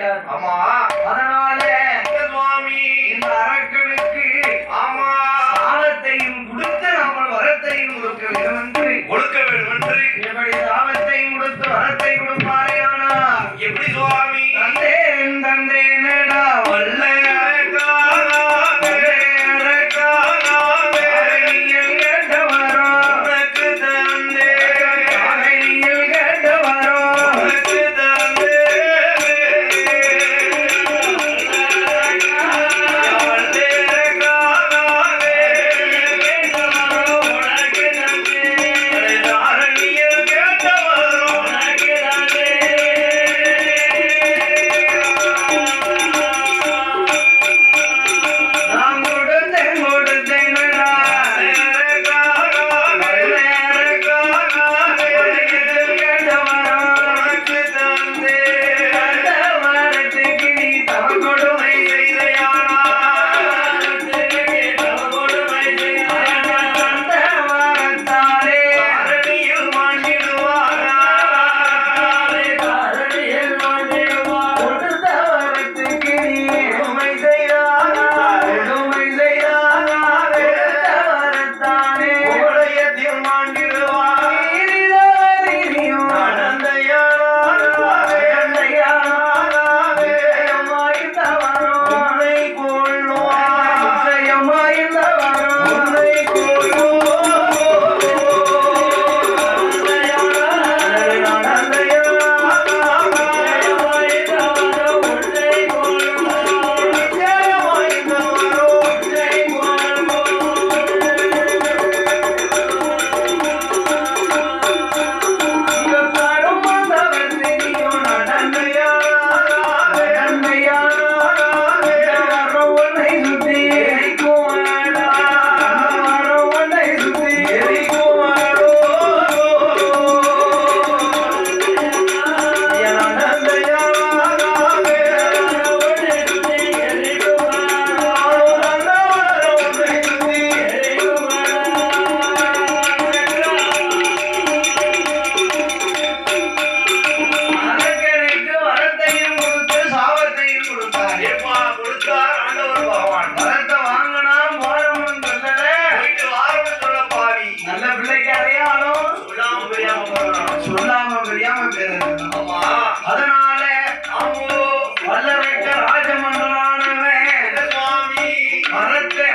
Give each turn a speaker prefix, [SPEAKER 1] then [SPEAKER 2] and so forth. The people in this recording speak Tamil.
[SPEAKER 1] ஆமா. அதனால
[SPEAKER 2] சுவாமி.
[SPEAKER 1] இந்த அரக்கனுக்கு
[SPEAKER 2] ஆமா.
[SPEAKER 1] ஆரத்தையும் கொடுத்து நம்மள் வரத்தையும் கொடுக்க வேண்டும் என்று
[SPEAKER 2] கொடுக்க வேண்டும் என்று
[SPEAKER 1] இப்படி ஆபத்தையும் கொடுத்து வரத்தை கொடுக்க நல்ல பிள்ளைக்கு அடையாளம்? சொல்லாம பிரியாம பேரு அதனால வல்லவற்ற ராஜமன்னரானவன் மரத்தை